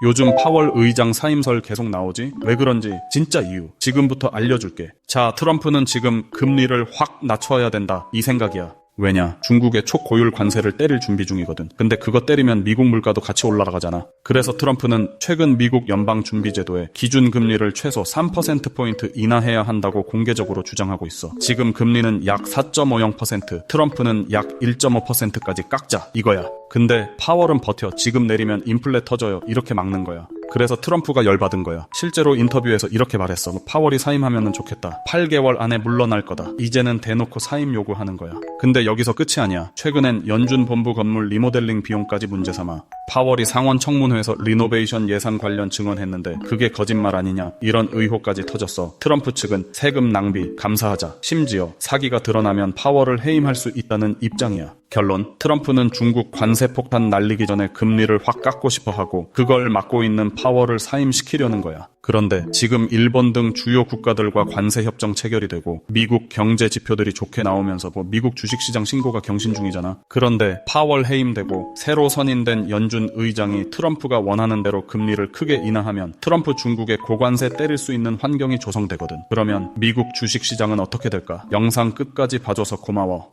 요즘 파월 의장 사임설 계속 나오지? 왜 그런지 진짜 이유 지금부터 알려줄게. 자, 트럼프는 지금 금리를 확 낮춰야 된다 이 생각이야. 왜냐? 중국의 초고율 관세를 때릴 준비 중이거든. 근데 그거 때리면 미국 물가도 같이 올라가잖아. 그래서 트럼프는 최근 미국 연방준비제도에 기준금리를 최소 3%포인트 인하해야 한다고 공개적으로 주장하고 있어. 지금 금리는 약 4.50%, 트럼프는 약 1.5%까지 깎자. 이거야. 근데 파월은 버텨. 지금 내리면 인플레 터져요. 이렇게 막는 거야. 그래서 트럼프가 열받은 거야. 실제로 인터뷰에서 이렇게 말했어. 파월이 사임하면 좋겠다. 8개월 안에 물러날 거다. 이제는 대놓고 사임 요구하는 거야. 근데 여기서 끝이 아니야. 최근엔 연준 본부 건물 리모델링 비용까지 문제 삼아. 파월이 상원 청문회에서 리노베이션 예산 관련 증언했는데 그게 거짓말 아니냐 이런 의혹까지 터졌어. 트럼프 측은 세금 낭비 감사하자. 심지어 사기가 드러나면 파월을 해임할 수 있다는 입장이야. 결론 트럼프는 중국 관세 폭탄 날리기 전에 금리를 확 깎고 싶어 하고 그걸 막고 있는 파월을 사임시키려는 거야. 그런데 지금 일본 등 주요 국가들과 관세 협정 체결이 되고 미국 경제 지표들이 좋게 나오면서 뭐 미국 주식시장 신고가 경신 중이잖아. 그런데 파월 해임되고 새로 선임된 연준 의장이 트럼프가 원하는 대로 금리를 크게 인하하면 트럼프 중국의 고관세 때릴 수 있는 환경이 조성되거든. 그러면 미국 주식시장은 어떻게 될까? 영상 끝까지 봐줘서 고마워.